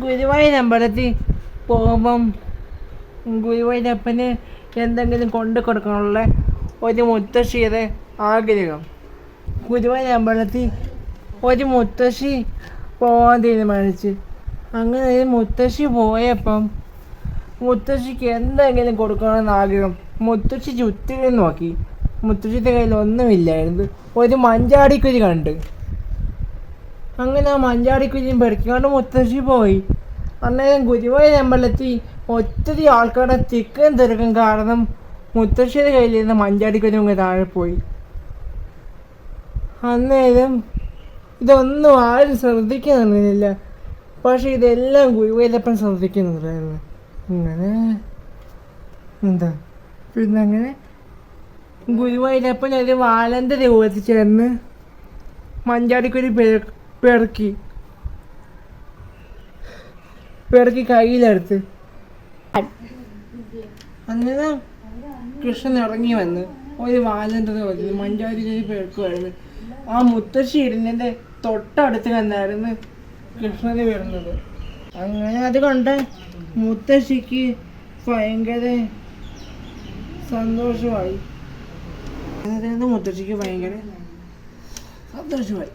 ഗുരുവായൂർ അമ്പലത്തിൽ പോകുമ്പം ഗുരുവായൂരപ്പന് എന്തെങ്കിലും കൊണ്ട് കൊടുക്കാനുള്ള ഒരു മുത്തശ്ശിയുടെ ആഗ്രഹം. ഗുരുവായൂർ അമ്പലത്തിൽ ഒരു മുത്തശ്ശി പോകാൻ തീരുമാനിച്ച്. അങ്ങനെ ഒരു മുത്തശ്ശി പോയപ്പം മുത്തശ്ശിക്ക് എന്തെങ്കിലും കൊടുക്കണമെന്ന് ആഗ്രഹം. മുത്തശ്ശി ചുറ്റിലും നോക്കി. മുത്തശ്ശിയുടെ കയ്യിൽ ഒന്നുമില്ലായിരുന്നു. ഒരു മഞ്ചാടിക്കുരി കണ്ട്. അങ്ങനെ ആ കുഞ്ഞും പെറുക്കിക്കൊണ്ട് മുത്തശ്ശി പോയി. അന്നേരം ഗുരുവായൂർ അമ്പലത്തിൽ ഒത്തിരി ആൾക്കാരുടെ തിക്കും തിരക്കും കാരണം മുത്തശ്ശിയുടെ കയ്യിലിരുന്ന ഇങ്ങനെ താഴെ പോയി. അന്നേരം ഇതൊന്നും ആരും ശ്രദ്ധിക്കുന്നില്ല. പക്ഷെ ഇതെല്ലാം ഗുരുവായൂരപ്പൻ ശ്രദ്ധിക്കുന്നുണ്ടായിരുന്നു. ഇങ്ങനെ എന്താ? പിന്നെ അങ്ങനെ ഗുരുവായൂരപ്പൻ ഒരു വാലന്റെ രൂപത്തിൽ ചേർന്ന് മഞ്ചാടിക്കുരി പെരു- പെറുക്കി. പെറുക്കി കയ്യിലെടുത്ത് അങ്ങനെ കൃഷ്ണൻ ഇറങ്ങി വന്ന് ഒരു വാലന്റെ മഞ്ചാരി മഞ്ചാടിക്കുരി പെറുക്കുമായിരുന്നു ആ മുത്തശ്ശി ഇരുന്നതിന്റെ തൊട്ടടുത്ത് കണ്ടായിരുന്നു കൃഷ്ണന് വരുന്നത്. അങ്ങനെ അത് കണ്ട് മുത്തശ്ശിക്ക് ഭയങ്കര സന്തോഷമായി. മുത്തശ്ശിക്ക് ഭയങ്കര സന്തോഷമായി.